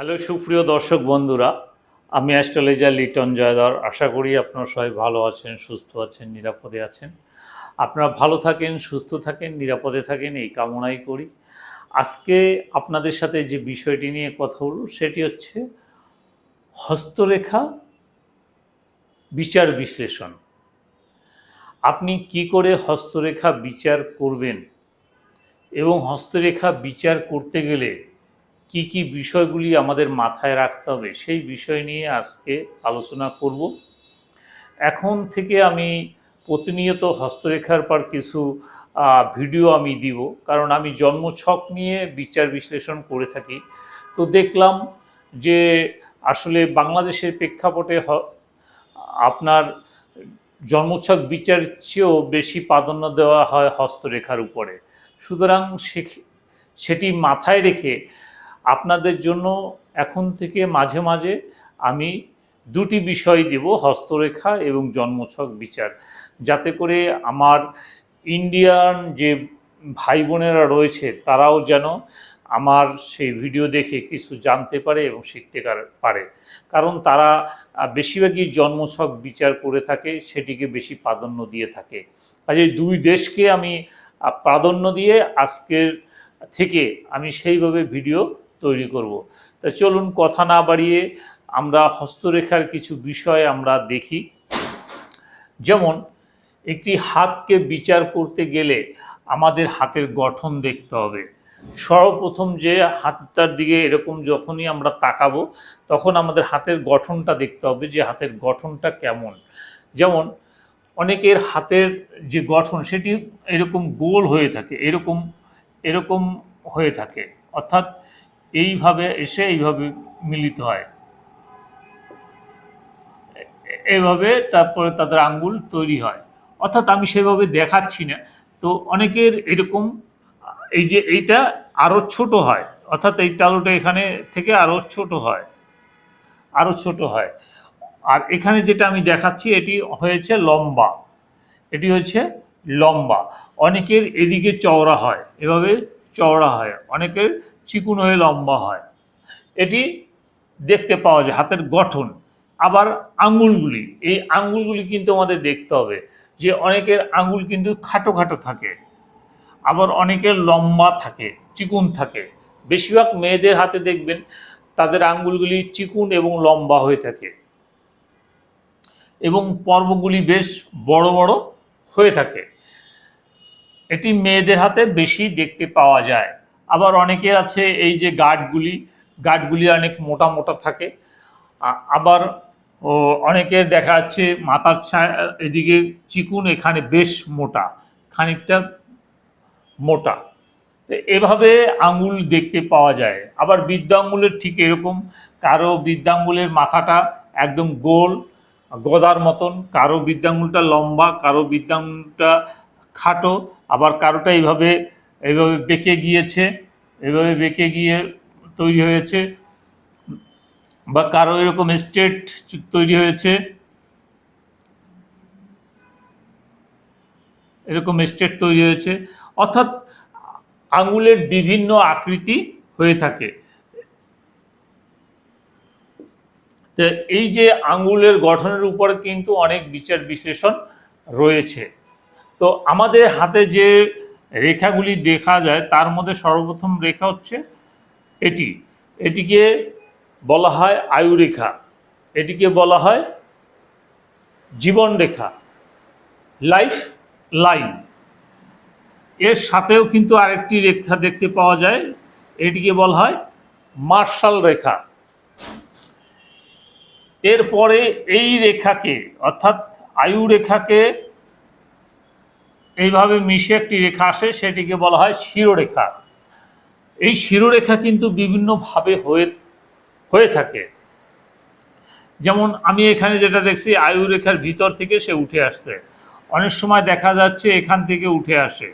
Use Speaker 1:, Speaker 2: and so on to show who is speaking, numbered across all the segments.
Speaker 1: Hello, সুপ্রিয় দর্শক বন্ধুরা, আমি অ্যাস্ট্রোলজার লিটন জয়ধর আশা করি আপনারা সবাই ভালো আছেন, সুস্থ আছেন, নিরাপদে আছেন। আপনারা ভালো থাকেন, সুস্থ থাকেন, নিরাপদে থাকেন, এই কামনাই করি। আজকে আপনাদের সাথে যে বিষয়টি নিয়ে কথা বলব, সেটি হচ্ছে হস্তরেখা বিচার বিশ্লেষণ। আপনি কি করে হস্তরেখা বিচার করবেন এবং হস্তরেখা বিচার করতে গেলে কি কি বিষয়গুলি আমাদের মাথায় রাখতে হবে সেই বিষয় নিয়ে আজকে আলোচনা করব। এখন থেকে আমি প্রতিনিয়ত হস্তরেখার পর কিছু ভিডিও আমি দিব, কারণ আমি জন্মছক নিয়ে বিচার বিশ্লেষণ করে থাকি। তো দেখলাম যে আসলে বাংলাদেশের প্রেক্ষাপটে আপনার জন্মছক বিচার চেয়েও বেশি প্রাধান্য দেওয়া হয় হস্তরেখার উপরে। সুতরাং সেটি মাথায় রেখে আপনাদের জন্য এখন থেকে মাঝে মাঝে আমি দুটি বিষয় দেব, হস্তরেখা এবং জন্মছক বিচার। যাতে করে আমার ইন্ডিয়ান যে ভাই বোনেরা রয়েছে, তারাও যেন আমার সেই ভিডিও দেখে কিছু জানতে পারে এবং শিখতে পারে। কারণ তারা বেশিরভাগই জন্মছক বিচার করে থাকে, সেটিকে বেশি প্রাধান্য দিয়ে থাকে। কাজে দুই দেশকে আমি প্রাধান্য দিয়ে আজকের থেকে আমি সেইভাবে ভিডিও তৈরি করব। তা চলুন কথা না বাড়িয়ে আমরা হস্তরেখার কিছু বিষয় আমরা দেখি। যেমন, একটি হাতকে বিচার করতে গেলে আমাদের হাতের গঠন দেখতে হবে। সর্বপ্রথম যে হাতটার দিকে এরকম যখনই আমরা তাকাবো, তখন আমাদের হাতের গঠনটা দেখতে হবে যে হাতের গঠনটা কেমন। যেমন, অনেকের হাতের যে গঠন, সেটি এরকম গোল হয়ে থাকে, এরকম এরকম হয়ে থাকে। অর্থাৎ এইভাবে এসে এইভাবে মিলিত হয়। এভাবে তারপরে তাদের আঙ্গুল তৈরি হয়। অর্থাৎ আমি সেভাবে দেখাচ্ছি না। তো অনেকের এরকম, এই যে এইটা আরও ছোট হয়, অর্থাৎ এই তালুটা এখানে থেকে আরও ছোট হয় আরও ছোট হয়। আর এখানে যেটা আমি দেখাচ্ছি, এটি হয়েছে লম্বা। এটি হচ্ছে লম্বা। অনেকের এদিকে চওড়া হয়। এভাবে চওড়া হয় অনেকের চিকুন হয়ে লম্বা হয়। এটি দেখতে পাওয়া যায়, হাতের গঠন। আবার আঙ্গুলগুলি, এই আঙ্গুলগুলি কিন্তু আমাদের দেখতে হবে যে অনেকের আঙ্গুল কিন্তু খাটো খাটো থাকে, আবার অনেকের লম্বা থাকে, চিকুন থাকে। বেশিরভাগ মেয়েদের হাতে দেখবেন তাদের আঙ্গুলগুলি চিকুন এবং লম্বা হয়ে থাকে এবং পর্বগুলি বেশ বড় বড় হয়ে থাকে। এটি মেয়েদের হাতে বেশি দেখতে পাওয়া যায়। আবার অনেকের আছে এই যে গার্ডগুলি গার্ডগুলি অনেক মোটা মোটা থাকে। আবার অনেকের দেখা যাচ্ছে মাথার ছায়া এদিকে চিকুন, এখানে বেশ মোটা, খানিকটা মোটা। এভাবে আঙুল দেখতে পাওয়া যায়। আবার বৃদ্ধাঙ্গুলের ঠিক এরকম, কারও বৃদ্ধাঙ্গুলের মাথাটা একদম গোল, গদার মতন, কারও বৃদ্ধাঙ্গুলটা লম্বা, কারও বৃদ্ধাঙ্গুলটা খাটো আবার কারোটা এইভাবে এইভাবে বেঁকে গিয়েছে এভাবে বেঁকে গিয়ে তৈরি হয়েছে, বা কারও এরকম স্টেট তৈরি হয়েছে, এরকম স্টেট তৈরি হয়েছে, অর্থাৎ আঙুলের বিভিন্ন আকৃতি হয়ে থাকে। এই যে আঙুলের গঠনের উপরে কিন্তু অনেক বিচার বিশ্লেষণ রয়েছে। তো আমাদের হাতে যে রেখাগুলি দেখা যায়, তার মধ্যে সর্বপ্রথম রেখা হচ্ছে এটি। এটিকে বলা হয় আয়ু রেখা এটিকে বলা হয় জীবন রেখা লাইফ লাইন। এর সাথেও কিন্তু আরেকটি রেখা দেখতে পাওয়া যায়। এটিকে বলা হয় মার্শাল রেখা। এরপরে এই রেখাকে, অর্থাৎ আয়ু রেখাকে এইভাবে মিশে একটি রেখা আসে, সেটিকে বলা হয় শিরোরেখা। এই শিরোরেখা কিন্তু বিভিন্নভাবে হয়ে হয়ে থাকে। যেমন আমি এখানে যেটা দেখছি, আয়ু রেখার ভিতর থেকে সে উঠে আসছে। অনেক সময় দেখা যাচ্ছে এখান থেকে উঠে আসে।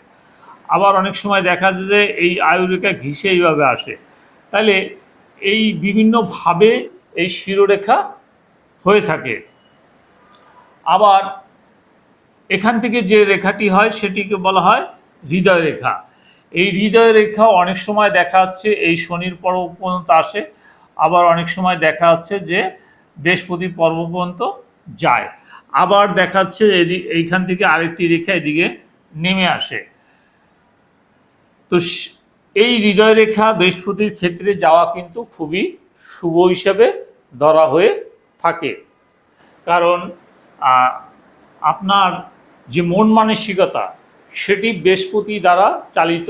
Speaker 1: আবার অনেক সময় দেখা যায় যে এই আয়ু রেখা ঘিসে এইভাবে আসে। তাহলে এই বিভিন্নভাবে এই শিরোরেখা হয়ে থাকে। আবার এখান থেকে যে রেখাটি হয় সেটিকে বলা হয় হৃদয় রেখা। এই হৃদয় রেখা অনেক সময় দেখা যাচ্ছে এই শনির পর্ব পর্যন্ত আসে, আবার অনেক সময় দেখা যাচ্ছে যে বৃহস্পতি পর্ব পর্যন্ত যায়। আবার দেখাচ্ছে এদিক এইখান থেকে আরেকটি রেখা এদিকে নেমে আসে। তো এই হৃদয় রেখা বৃহস্পতির ক্ষেত্রে যাওয়া কিন্তু খুবই শুভ হিসেবে ধরা হয়ে থাকে। কারণ আপনার যে মন মানসিকতা, সেটি বৃহস্পতি দ্বারা চালিত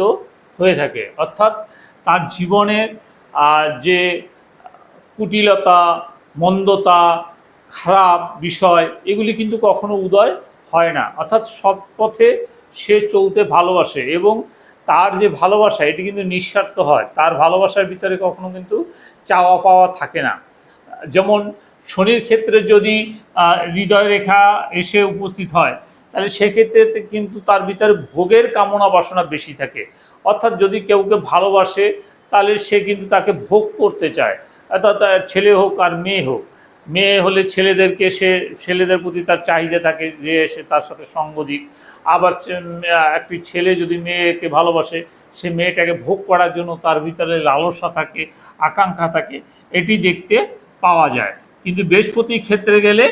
Speaker 1: হয়ে থাকে। অর্থাৎ তার জীবনের যে কুটিলতা, মন্দতা, খারাপ বিষয়, এগুলি কিন্তু কখনো উদয় হয় না। অর্থাৎ সৎ পথে সে চলতে ভালোবাসে এবং তার যে ভালোবাসা, এটি কিন্তু নিঃস্বার্থ হয়। তার ভালোবাসার ভিতরে কখনো কিন্তু চাওয়া পাওয়া থাকে না। যেমন শনির ক্ষেত্রে যদি হৃদয় রেখা এসে উপস্থিত হয় তাহলে সেক্ষেত্রে কিন্তু তার ভিতরে ভোগের কামনা বাসনা বেশি থাকে। অর্থাৎ যদি কেউকে ভালোবাসে, তাহলে সে কিন্তু তাকে ভোগ করতে চায়। অর্থাৎ ছেলে হোক আর মেয়ে হোক। মেয়ে হলে ছেলেদেরকে সে, ছেলেদের প্রতি তার চাহিদা থাকে যে সে তার সাথে সঙ্গ দিক। আবার একটি ছেলে যদি মেয়েকে ভালোবাসে, সে মেয়েটাকে ভোগ করার জন্য তার ভিতরে লালসা থাকে, আকাঙ্ক্ষা থাকে, এটি দেখতে পাওয়া যায়। কিন্তু বৃহস্পতির ক্ষেত্রে গেলে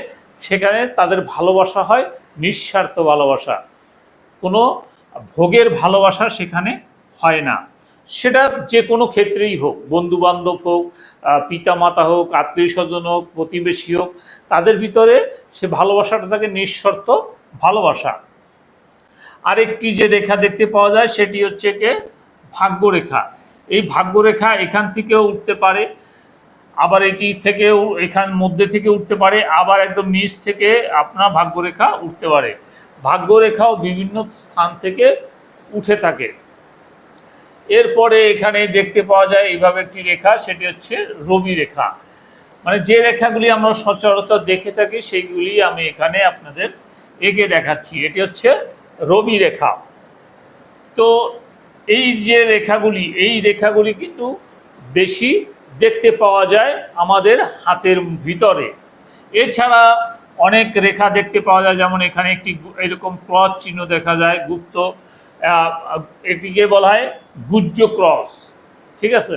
Speaker 1: সেখানে তাদের ভালোবাসা হয়, নিঃস্বার্থ ভালোবাসা। কোনো ভোগের ভালোবাসা সেখানে হয় না। সেটা যে কোনো ক্ষেত্রেই হোক বন্ধু বান্ধব হোক পিতা মাতা হোক আত্মীয় স্বজন হোক, প্রতিবেশী হোক, তাদের ভিতরে সে ভালোবাসাটা থাকে নিঃশর্ত ভালোবাসা। আরেকটি যে রেখা দেখতে পাওয়া যায়, সেটি হচ্ছে কে ভাগ্যরেখা। এই ভাগ্যরেখা এখান থেকেও উঠতে পারে আবার এটি থেকেও, এখান মধ্যে থেকে উঠতে পারে, আবার একদম নিচ থেকে আপনার ভাগ্যরেখা উঠতে পারে। ভাগ্যরেখাও বিভিন্ন স্থান থেকে উঠে থাকে। এরপরে এখানে দেখতে পাওয়া যায় এইভাবে একটি রেখা, সেটি হচ্ছে রবি রেখা। মানে যে রেখাগুলি আমরা সচরাচর দেখে থাকি, সেইগুলি আমি এখানে আপনাদের এঁকে দেখাচ্ছি। এটি হচ্ছে রবি রেখা। তো এই যে রেখাগুলি, এই রেখাগুলি কিন্তু বেশি দেখতে পাওয়া যায় আমাদের হাতের ভিতরে। এছাড়া অনেক রেখা দেখতে পাওয়া যায়, যেমন এখানে একটি এরকম ক্রস চিহ্ন দেখা যায়, গুপ্ত এটিকে বলা হয় গুজ্জ ক্রস। ঠিক আছে?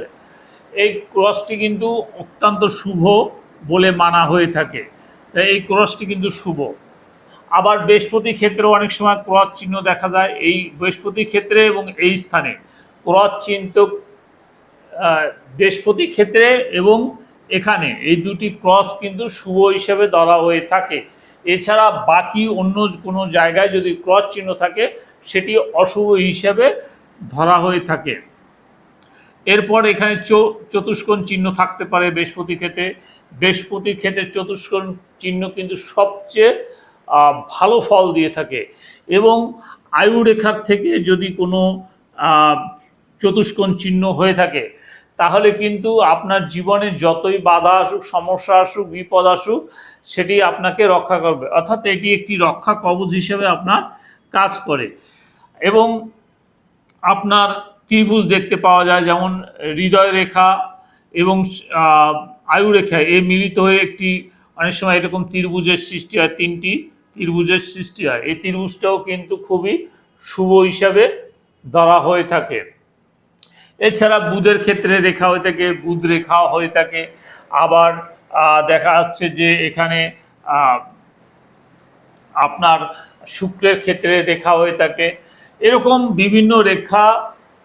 Speaker 1: এই ক্রসটি কিন্তু অত্যন্ত শুভ বলে মানা হয়ে থাকে। তাই এই ক্রসটি কিন্তু শুভ। আবার বৃহস্পতি ক্ষেত্রেও অনেক সময় ক্রস চিহ্ন দেখা যায়, এই বৃহস্পতি ক্ষেত্রে এবং এই স্থানে। ক্রস চিহ্ন বৃহস্পতি ক্ষেত্রে এবং এখানে এই দুটি ক্রস কিন্তু শুভ হিসেবে ধরা হয়ে থাকে। এছাড়া বাকি অন্য কোনো জায়গায় যদি ক্রস চিহ্ন থাকে, সেটি অশুভ হিসেবে ধরা হয়ে থাকে। এরপর এখানে চতুষ্কোণ চিহ্ন থাকতে পারে বৃহস্পতি ক্ষেত্রে। বৃহস্পতির ক্ষেত্রে চতুষ্কোণ চিহ্ন কিন্তু সবচেয়ে ভালো ফল দিয়ে থাকে এবং আয়ুরেখার থেকে যদি কোনো চতুষ্কোণ চিহ্ন হয়ে থাকে তাহলে কিন্তু আপনার জীবনে যতই বাধা আসুক, সমস্যা আসুক, বিপদ আসুক, সেটি আপনাকে রক্ষা করবে। অর্থাৎ এটি একটি রক্ষা কবচ হিসেবে আপনার কাজ করে। এবং আপনার ত্রিভুজ দেখতে পাওয়া যায়, যেমন হৃদয় রেখা এবং আয়ু রেখা, এ মিলিত হয়ে একটি, অনেক সময় এরকম ত্রিভুজের সৃষ্টি হয়, তিনটি ত্রিভুজের সৃষ্টি হয়। এই ত্রিভুজটাও কিন্তু খুবই শুভ হিসাবে ধরা হয়ে থাকে। এছাড়া বুধের ক্ষেত্রে রেখা হয়ে থাকে, বুধ রেখা হয়ে থাকে। আবার দেখা যাচ্ছে যে এখানে আপনার শুক্রের ক্ষেত্রে রেখা হয়ে থাকে। এরকম বিভিন্ন রেখা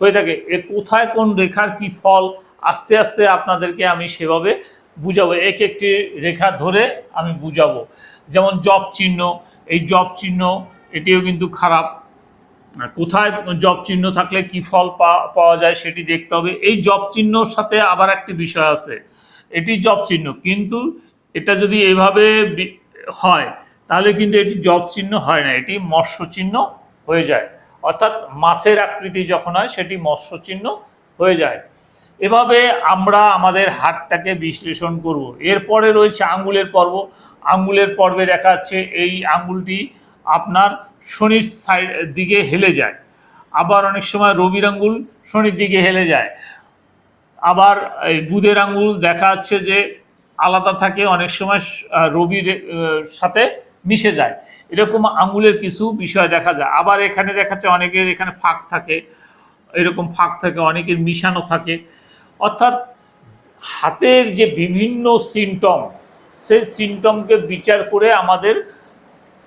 Speaker 1: হয়ে থাকে। এ কোথায় কোন রেখার কি ফল, আস্তে আস্তে আপনাদেরকে আমি সেভাবে বুঝাবো। এক একটি রেখা ধরে আমি বুঝাবো। যেমন জব চিহ্ন, এই জব চিহ্ন, এটিও কিন্তু খারাপ। কোথায় জব চিহ্ন থাকলে কি ফল পাওয়া যায় সেটি দেখতে হবে। এই জব চিহ্নর সাথে আবার একটি বিষয় আছে। এটি জব চিহ্ন। কিন্তু এটা যদি এভাবে হয়, তাহলে কিন্তু এটি জব চিহ্ন হয় না। এটি মৎস্য চিহ্ন হয়ে যায়। অর্থাৎ মাছের আকৃতি যখন হয়, সেটি মৎস্য চিহ্ন হয়ে যায়। এভাবে আমরা আমাদের হাতটাকে বিশ্লেষণ করব। এরপরে রয়েছে আঙ্গুলের পর্ব। আঙ্গুলের পর্বে দেখা যাচ্ছে, এই আঙ্গুলটি আপনার শনির সাইড দিকে হেলে যায়। আবার অনেক সময় রবির আঙ্গুল শনির দিকে হেলে যায়। আবার এই বুধের আঙ্গুল দেখা যাচ্ছে যে আলাদা থাকে, অনেক সময় রবির সাথে মিশে যায়। এরকম আঙ্গুলের কিছু বিষয় দেখা যায়। আবার এখানে দেখা যাচ্ছে অনেকের এখানে ফাঁক থাকে, এরকম ফাঁক থাকে, অনেকের মিশানো থাকে। অর্থাৎ হাতের যে বিভিন্ন সিমটম সেই সিমটমকে বিচার করে আমাদের